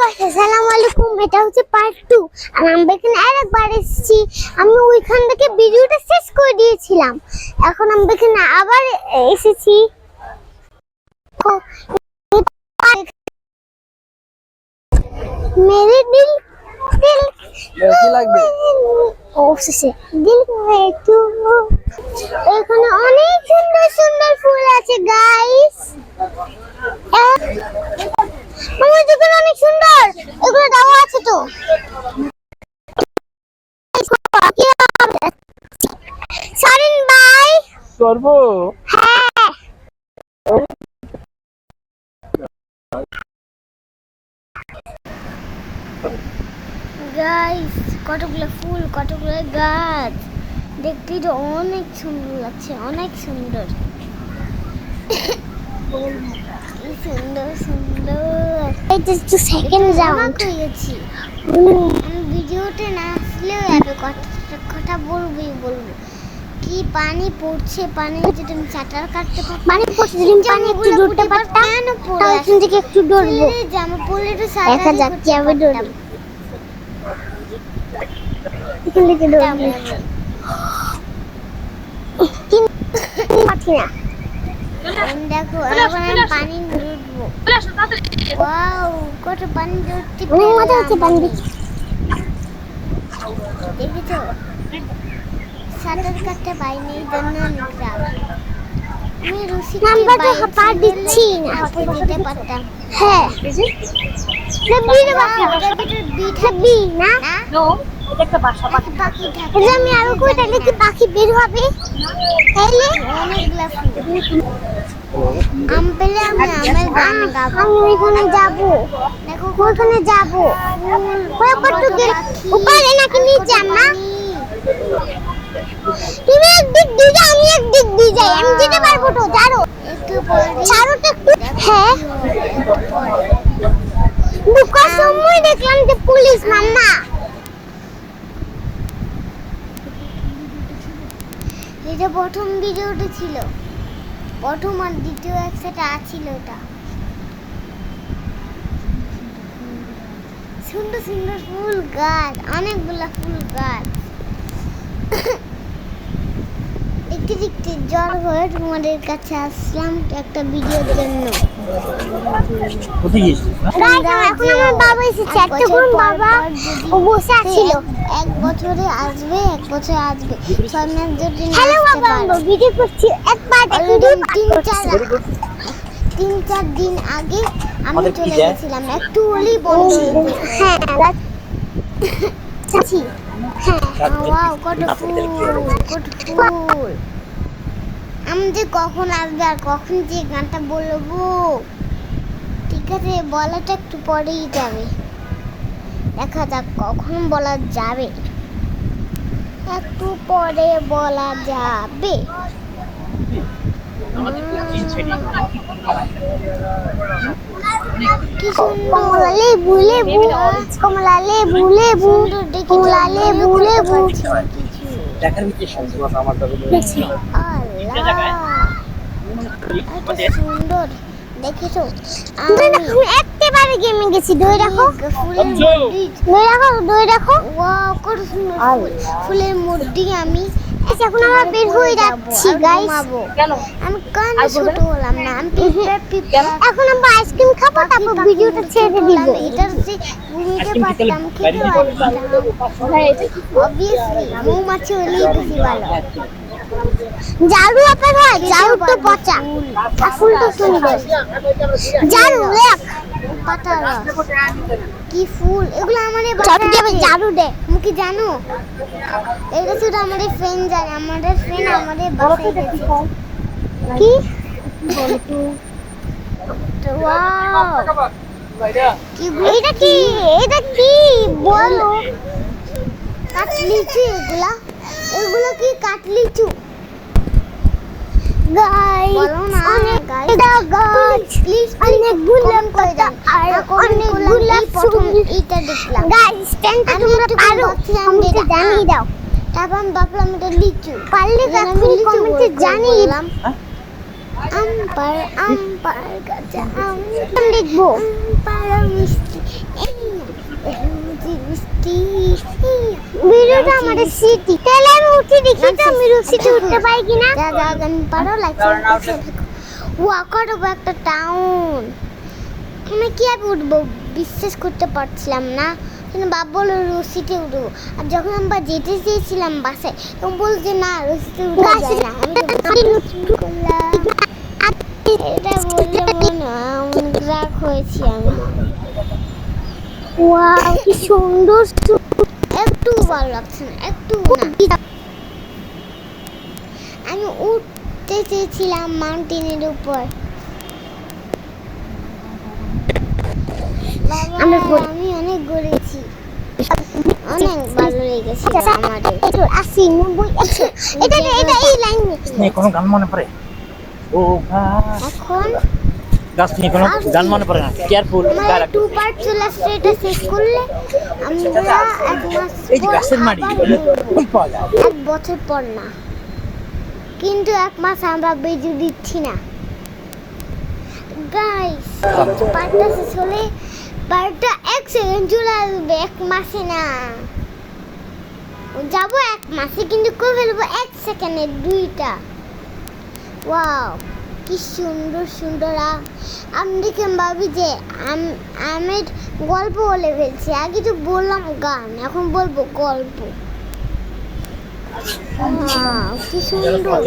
Guys আসসালামু আলাইকুম এটা হচ্ছে পার্ট টু আর আমরা এখানে আরেকবার এসেছি। আমি ওইখান থেকে ভিডিওটা শেষ করে দিয়েছিলাম। এখন আমরা এখানে আবার এসেছি। মেরে দিল দিল লাগবে? ও শেষে দিল তু এখানে অনেক সুন্দর সুন্দর ফুল আছে গাইস আমার দোকান অনেক সুন্দর এগুলো দেওয়া আছে তো? সারিন ভাই। করব হ্যাঁ। গাইস কতগুলো ফুল কতগুলো গাছ। দেখতে তো অনেক সুন্দর লাগছে অনেক সুন্দর। সুন্দর সুন্দর এটা একটু সেকেন্ড রাউন্ড হয়ে গেছি আমি ভিডিওতে না আসলেও এত কথা কথা বলবোই বলব। কি পানি পড়ছে পানি যদি তুমি চাটার কাটতে পারো পানি পড়ছে যদি পানি একটু দৌড়তে পারতাম পড়ে এখান থেকে একটু দৌড়বো। জামা পড়লে তো দেখা যাচ্ছে আমি দৌড়ি এখান থেকে দৌড়বো। পাচ্ছি না। দেখো এখন আমি পানি ওয়াও কত পানি অনেক মজা হচ্ছে পানি দেখেছ সাঁতার কাটতে পাইনি জন্য আমি গ্রাম। আমি রুসি নাম্বার তো পা দিচ্ছি। না দিতে পারতাম। হ্যাঁ। বি রে বাবা বিটা না? নো? এটা একটা বাসা পাখি আমি আরও কয়টা পাখি বের হবে। তাইলে অনেকগুলা ফুল। আম পেলে আমি আমের গান গাবো। আমি ওইখানে যাব। দেখো ওইখানে যাব। ওই উপরে নাকি নিচে তুমি একদিক দিয়ে যাও আমি একদিক দিয়ে যাই। আমি যেতে পারব জানো তো একটু। হ্যাঁ। ঢুকার সময় দেখলাম যে পুলিশ মাম্মা। এটা প্রথম ভিডিওটা ছিল। আর দ্বিতীয় একসাথে আছিল এটা। সুন্দর সুন্দর ফুল গাছ অনেকগুলা ফুল গাছ। দেখতে জ্বর হয়ে তোমাদের কাছে আসলাম একটা ভিডিওর জন্য। কোথায় গিয়েছিস এখন আমার বাবা এসেছে। এতক্ষণ বাবা ও বসে আছিল এক বছরে আসবে এক বছর আসবে। ছয় মাস যদি হ্যালো বাবা ভিডিও করছি। একবার তিন চার তিন চার দিন আগে আমি চলে গেছিলাম। একটু হলেই বন্ধ হ্যাঁ হ্যাঁ ওয়াও কত ফুল কত ফুল। আমি যে কখন আসবে আর কখন যে গানটা বলব? ঠিক আছে বলাটা একটু পরেই যাবে। দেখা যাক কখন বলা যাবে। একটু পরে বলা যাবে। কি সুন্দর। কমলা লেবু লেবু কমলা লেবু। লেবু কমলা লেবু লেবু দেখার ভিতরে আমার আমি একেবারে গেমে গেছি দই রাখো দই রাখো দই রাখো ওয়াও কত ফুলের মধ্যে আমি এখন আমরা বের হয়ে যাচ্ছি গাইস আমি কান না আমি এখন আমরা আইসক্রিম খাব তারপর এটা হচ্ছে ঘুমিয়ে পারতাম খেতে পারতাম অবভিয়াসলি মৌমাছি হলেই জারু আপার হয় জারু তো পচা। আর ফুল তো সুন্দর জারু দেখ। পাতা কি ফুল? এগুলো আমাদের জারু জারু দে। তুমি কি জানো? এটা শুধু আমাদের ফ্রেন্ড জানে। আমাদের ফ্রেন্ড আমাদের বাসায় গেছে। কি? ওয়াও কি এটা কি? এটা কি? বলো। কাটলিচু এগুলা? এগুলো কি কাটলিচু? জানিয়ে দাও। তারপর আমি ভাবলাম এটা লিচু। পারলে কমেন্টে জানিয়ে দিলাম গাছে আম লিখব মিষ্টি। আমাদের সিটি তাহলে আমি উঠে দেখি তো আমি রসিতে উঠতে পারি কিনা? যা যা গান পারো লাইক ওয়া একটা টাউন আমি কি আমি উঠবো? বিশ্বাস করতে পারছিলাম না। কিন্তু বাপ বলল রসিতে উঠবো আর যখন আমরা যেতে চেয়েছিলাম বাসে তখন বলছে যে না রসিতে উঠা যায় না। আমি করলাম। এটা বললে মনে হয় রাগ হয়েছি আমি। ওয়াও কি সুন্দর একটু ভালো লাগছে না একটু না। আমি উঠতে চেয়েছিলাম মাউন্টেনের উপর। আমি অনেক ঘুরেছি। অনেক ভালো লেগেছে আমাদের। আশি নব্বই একশো। এটা এটা এই লাইন কোনো গান মনে পড়ে? ও এখন গাছ নিয়ে কোনো গান মনে পড়ে না। কেয়ারফুল টু পার্ট চলে আসছে এটা শেষ করলে আমরা এক মাস এই যে গাছের ফুল পাওয়া যায়? এক বছর পর না। কিন্তু এক মাস আমরা বেজু দিচ্ছি না। গাইস পার্টটা শেষ হলে পার্টটা এক সেকেন্ড চলে আসবে এক মাসে না। যাব এক মাসে কিন্তু করে ফেলব? এক সেকেন্ডে দুইটা। ওয়াও কি সুন্দর সুন্দর আম আমি দেখে ভাবি যে আম- আমের গল্প বলে ফেলছি। আগে তো বললাম গান এখন বলব গল্প। কি সুন্দর।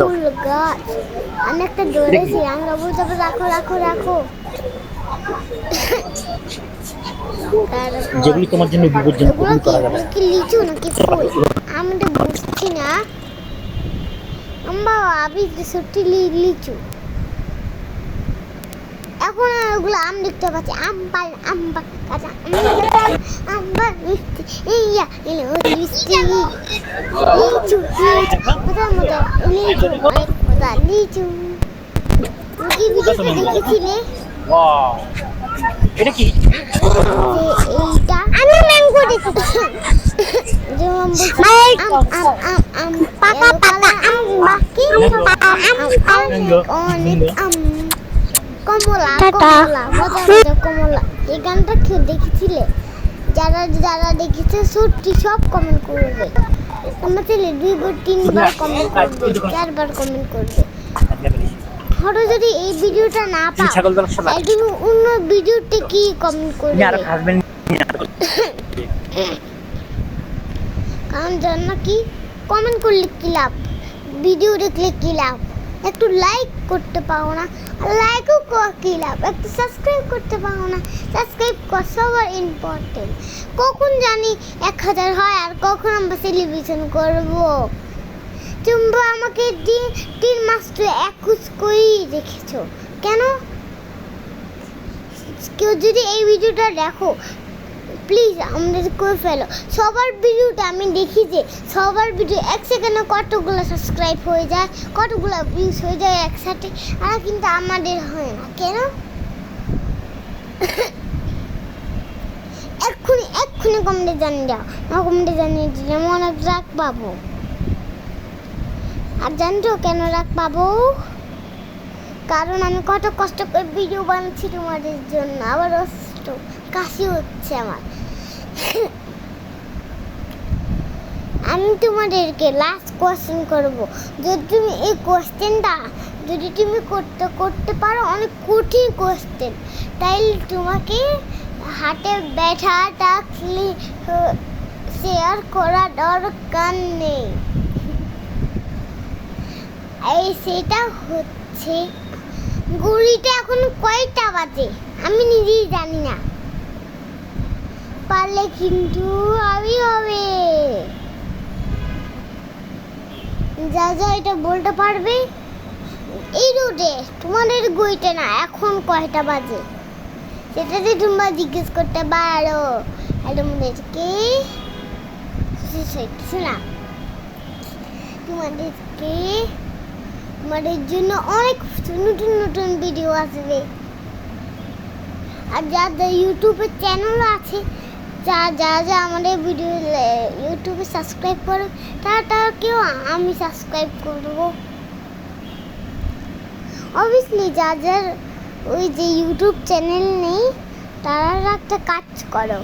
ফুল গাছ। আমি একটা ধরেছি বলতে হবে রাখো রাখো রাখো। তারপর- যেগুলি তোমার জন্য বিপজ্জনক কি করা যাবে কি লিচু নাকি ফুল? আমি তো বুঝছি না। আম্বা আবি সত্যি লিচু। এখন ওগুলো আম দেখতে পাচ্ছি। আম পাল আম কাঁচা আম। আম মিষ্টি। ইয়া এলো মিষ্টি। লিচু লিচু। মজা মজা। লিচু অনেক মজা। লিচু। তুমি কি ভিডিওটা দেখেছিলে এটা কি? এইটা আমি ম্যাঙ্গো দেখেছি। যেমন বলছি আম আম আম আম পাকা পাকা আম বাকি আম আম অনেক আম কমলা কমলা কমলা এই গানটা কেউ দেখেছিলে যারা যারা দেখেছে সত্যি সব কমেন্ট করবে? আমার ছেলে দুইবার তিনবার কমেন্ট করবে চারবার কমেন্ট করবে ধরো যদি এই ভিডিওটা না। পাও একদিন অন্য ভিডিওতে কি কমেন্ট করবে কারণ জানো কি? কমেন্ট করলে কি লাভ? ভিডিও দেখলে কি লাভ? একটু লাইক করতে পারো না লাইকও কি লাভ? একটু সাবস্ক্রাইব করতে পারো না সাবস্ক্রাইব করা সবার ইম্পর্টেন্ট কখন জানি এক হাজার হয় আর কখন আমরা সেলিব্রেশন করব? তোমরা আমাকে দিন তিন মাস তো একুশ করেই রেখেছো কেন? কেউ যদি এই ভিডিওটা দেখো প্লিজ আমাদের করে ফেলো। সবার ভিডিওটা আমি দেখি যে, সবার ভিডিও এক সেকেন্ডে কতগুলো সাবস্ক্রাইব হয়ে যায়, কতগুলো ভিউজ হয়ে যায় একসাথে, আর কিন্তু আমাদের হয় না, কেন? এক্ষুনি এক্ষুনি কমেন্টে জানিয়ে দাও। না কমেন্টে জানিয়ে দিলে আমি অনেক রাগ পাবো। আর জানতো কেন রাগ পাবো? কারণ আমি কত কষ্ট করে ভিডিও বানাচ্ছি তোমাদের জন্য, আবার অসুস্থ, কাশি হচ্ছে আমার। আমি তোমাদেরকে লাস্ট কোশ্চেন করব। যদি তুমি এই কোশ্চেনটা যদি তুমি করতে করতে পারো, অনেক কঠিন কোশ্চেন তাইলে তোমাকে হাতে ব্যথাটা শেয়ার করা দরকার নেই। এই সেটা হচ্ছে, ঘড়িটা এখন কয়টা বাজে? আমি নিজেই জানি না। পারলে কিন্তু আমি হবে। যা যা, এটা বলতে পারবে? এই রোডে তোমাদের গইতে না, এখন কয়টা বাজে? সেটাতে তোমরা জিজ্ঞেস করতে পারো। আর তোমাদেরকে শোনা তোমাদেরকে, তোমাদের জন্য অনেক নতুন নতুন ভিডিও আসবে। আর যাদের ইউটিউবে চ্যানেল আছে যা যা যা আমাদের ভিডিও ইউটিউবে সাবস্ক্রাইব করো। তারা তাকেও আমি সাবস্ক্রাইব করব। অবভিয়াসলি যা যার ওই যে ইউটিউব চ্যানেল নেই, তারা একটা কাজ করো।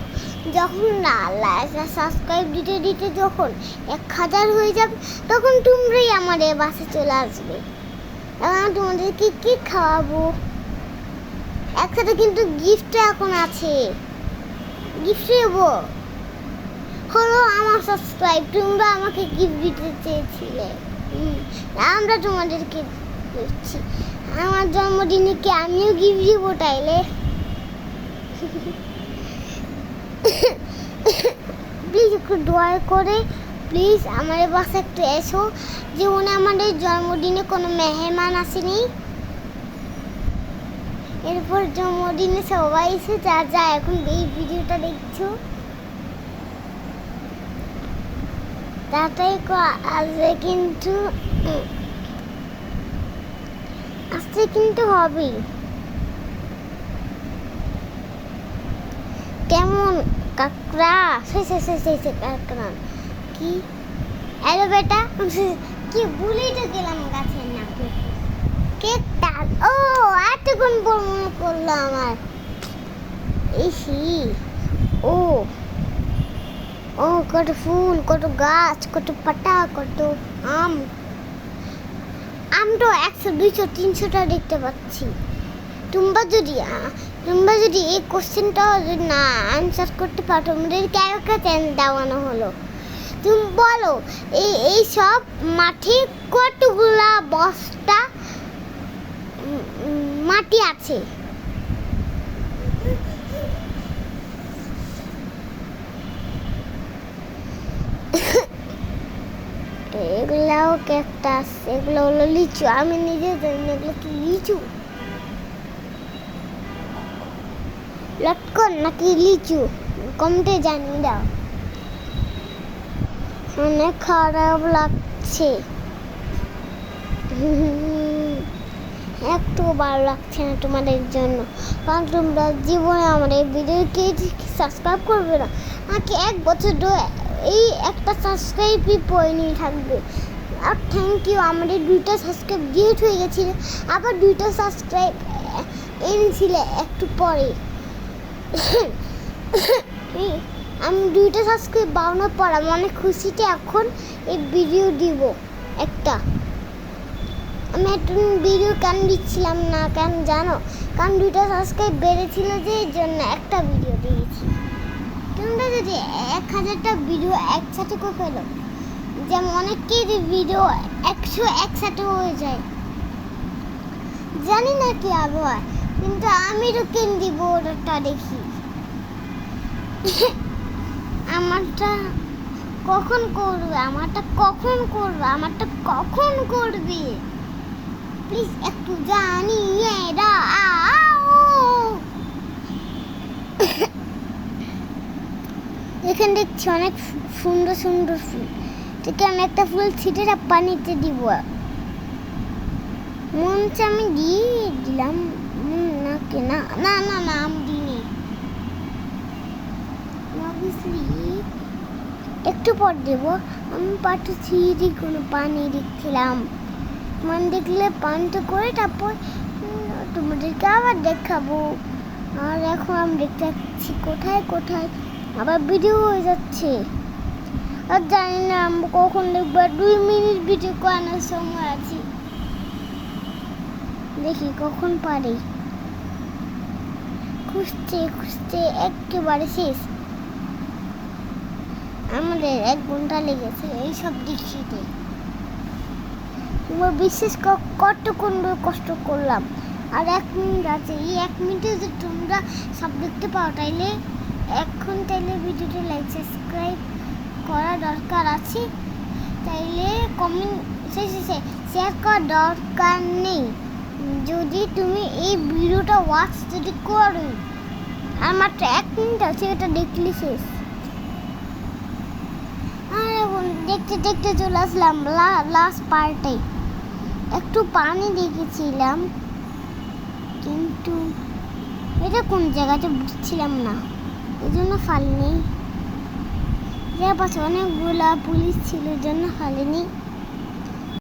যখন সাবস্ক্রাইব দিতে দিতে যখন এক হাজার হয়ে যাবে, তখন তোমরাই আমার এ বাসে চলে আসবে। এখন তোমাদেরকে কী খাওয়াবো? একসাথে কিন্তু গিফট এখন আছে। গিফট দেবো হলো আমার সাবস্ক্রাইব তোমরা আমাকে গিফট দিতে চেয়েছিলে। আমরা তোমাদেরকে দিচ্ছি। আমার জন্মদিনে কি আমিও গিফট দিব তাইলে? প্লিজ একটু দোয়া করে প্লিজ আমার বাসে একটু এসো। জীবনে আমাদের জন্মদিনে কোনো মেহমান আসেনি। এরপর জন্মদিনে সবাই এসে যা যা এখন এই ভিডিওটা দেখছ। ক- আসবে কিন্তু আসতে কিন্তু হবেই। কেমন? কাকড়া? সে সে সে সে সে, কাকড়া। কি? হ্যালো বেটা। কি ভুলেই তো গেলাম গাছের নাম কেকটা ও এতক্ষণ পর করল আমার? ইসি, ও ও, কত ফুল, কত গাছ, কত পাতা, কত আম। আম তো একশো, দুইশো, তিনশোটা দেখতে পাচ্ছি। তোমরা যদি তোমরা যদি এই কোশ্চেনটা যদি না আনসার করতে পারো, তোমাদেরকে একটা চ্যান্স দেওয়ানো হলো। তুমি বলো এই এই সব মাঠে কতগুলা বস্তা মাটি আছে। এগুলাও ক্যাকটাস এগুলো হলো লিচু। আমি নিজে জানি এগুলো কি লিচু। লটকন নাকি লিচু? কমতে জানি দাও। অনেক খারাপ লাগছে। একটু ভালো লাগছে না তোমাদের জন্য। কারণ তোমরা জীবনে আমার এই ভিডিওকে সাবস্ক্রাইব করবে না। আমাকে এক বছর ধরে এই একটা সাবস্ক্রাইবই পড়ে নিয়ে থাকবে। আর থ্যাংক ইউ আমাদের দুইটা সাবস্ক্রাইব ডিলিট হয়ে গেছিল। আবার দুইটা সাবস্ক্রাইব এনেছিলে একটু পরে। আমি দুইটা সাবস্ক্রাইব বানানোর পর আমি অনেক খুশিতে এখন এই ভিডিও দিব একটা। আমি ভিডিও কেন দিচ্ছিলাম না কেন জানো? কারণ দুইটা সাবস্ক্রাইব বেড়েছিল যে জন্য একটা ভিডিও দিয়েছি। তোমরা যদি এক হাজারটা ভিডিও একসাথে করে ফেলো, যেমন ভিডিও একশো একসাথে হয়ে যায়। জানি না কি আবহাওয়া, কিন্তু আমি তো কেন দিব ওটা দেখি? আমারটা কখন করবে? আমারটা কখন করবে? আমারটা কখন করবে? প্লিজ একটু জানি এখানে দেখছি অনেক সুন্দর সুন্দর ফুল। থেকে আমি একটা ফুল ছিটে পানিতে দিব। মন হচ্ছে আমি দিয়ে দিলাম। উম, নাকি না না না না আমি দিইনি। একটু পর দেব। আমি পাটু ছিঁড়ি কোনো পানি দিচ্ছিলাম মান দেখলে পানটা করে, তারপর তোমাদেরকে আবার দেখাবো। আর এখন আমি দেখতে পাচ্ছি কোথায় কোথায়। আবার ভিডিও হয়ে যাচ্ছে। আর জানি না, আমি কখন দেখব। দুই মিনিট ভিডিও করানোর সময় আছে। দেখি কখন পারি। খুঁজতে খুঁজতে একেবারে শেষ। আমাদের এক ঘণ্টা লেগেছে, এইসব তোমার বিশেষ কতক্ষণ কষ্ট করলাম? আর এক মিনিট আছে। এই এক মিনিটে যে তোমরা সব দেখতে পাও, তাইলে এখন তাইলে ভিডিওটা লাইক সাবস্ক্রাইব করা দরকার আছে। তাইলে কমেন্ট সে শেয়ার করার দরকার নেই। যদি তুমি এই ভিডিওটা ওয়াচ যদি করো, আর মাত্র এক মিনিট আছে, এটা দেখলে শেষ। আর দেখতে দেখতে চলে আসলাম লাস্ট পার্টে একটু পানি দেখেছিলাম, কিন্তু এটা কোন জায়গাতে বুঝছিলাম না এই জন্য ফালিনি। যে পাশে অনেকগুলা পুলিশ ছিল জন্য ফালিনি।